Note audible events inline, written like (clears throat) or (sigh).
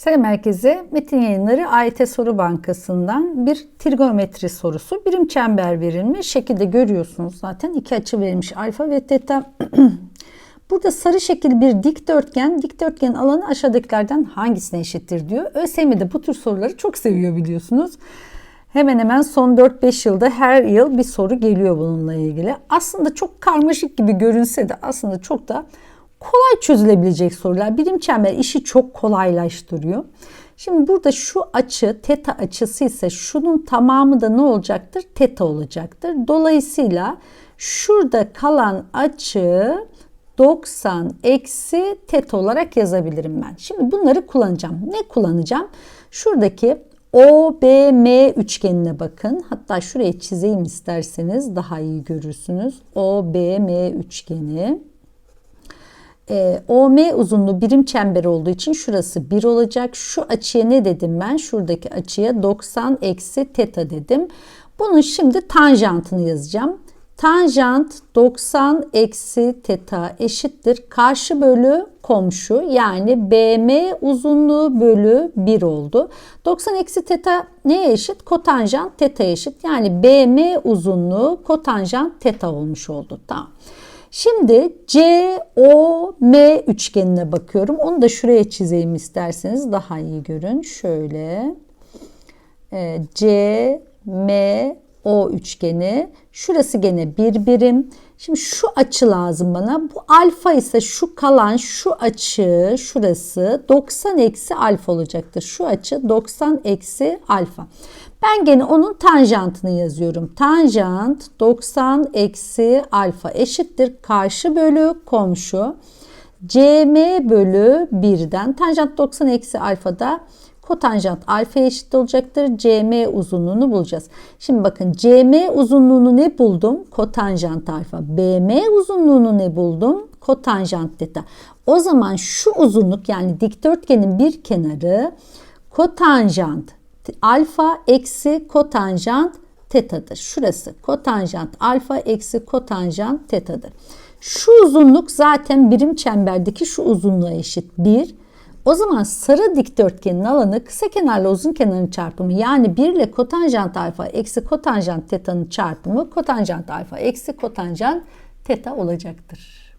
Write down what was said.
Selam merkezi Metin Yayınları AYT Soru Bankası'ndan bir trigonometri sorusu. Birim çember verilmiş. Şekilde görüyorsunuz zaten iki açı verilmiş alfa ve teta. (clears throat) Burada sarı şekil bir dikdörtgen. Dikdörtgenin alanı aşağıdakilerden hangisine eşittir diyor. ÖSYM de bu tür soruları çok seviyor biliyorsunuz. Hemen hemen son 4-5 yılda her yıl bir soru geliyor bununla ilgili. Aslında çok karmaşık gibi görünse de aslında çok da kolay çözülebilecek sorular. Birim çember işi çok kolaylaştırıyor. Şimdi burada şu açı teta açısı ise şunun tamamı da ne olacaktır? Teta olacaktır. Dolayısıyla şurada kalan açı 90 eksi teta olarak yazabilirim ben. Şimdi bunları kullanacağım. Ne kullanacağım? Şuradaki OBM üçgenine bakın. Hatta şuraya çizeyim isterseniz daha iyi görürsünüz. OBM üçgeni. E, OM uzunluğu birim çember olduğu için şurası 1 olacak. Şu açıya ne dedim ben? Şuradaki açıya 90 eksi teta dedim. Bunun şimdi tanjantını yazacağım. Tanjant 90 eksi teta eşittir. Karşı bölü komşu yani BM uzunluğu bölü 1 oldu. 90 eksi teta neye eşit? Kotanjant teta eşit. Yani BM uzunluğu kotanjant teta olmuş oldu. Tamam. Şimdi COM üçgenine bakıyorum. Onu da şuraya çizeyim isterseniz daha iyi görün. Şöyle e, CMO üçgeni. Şurası gene bir birim. Şimdi şu açı lazım bana. Bu alfa ise şu kalan şu açı şurası 90 eksi alfa olacaktır. Şu açı 90 eksi alfa. Ben gene onun tanjantını yazıyorum. Tanjant 90 eksi alfa eşittir. Karşı bölü komşu. CM bölü 1'den tanjant 90 eksi alfada kotanjant alfa eşit olacaktır. CM uzunluğunu bulacağız. Şimdi bakın CM uzunluğunu ne buldum? Kotanjant alfa. BM uzunluğunu ne buldum? Kotanjant teta. O zaman şu uzunluk yani dikdörtgenin bir kenarı kotanjant alfa eksi kotanjant tetadır. Şurası kotanjant alfa eksi kotanjant tetadır. Şu uzunluk zaten birim çemberdeki şu uzunluğa eşit 1. O zaman sarı dikdörtgenin alanı kısa kenarla uzun kenarın çarpımı yani 1 ile kotanjant alfa eksi kotanjant teta'nın çarpımı kotanjant alfa eksi kotanjant teta olacaktır.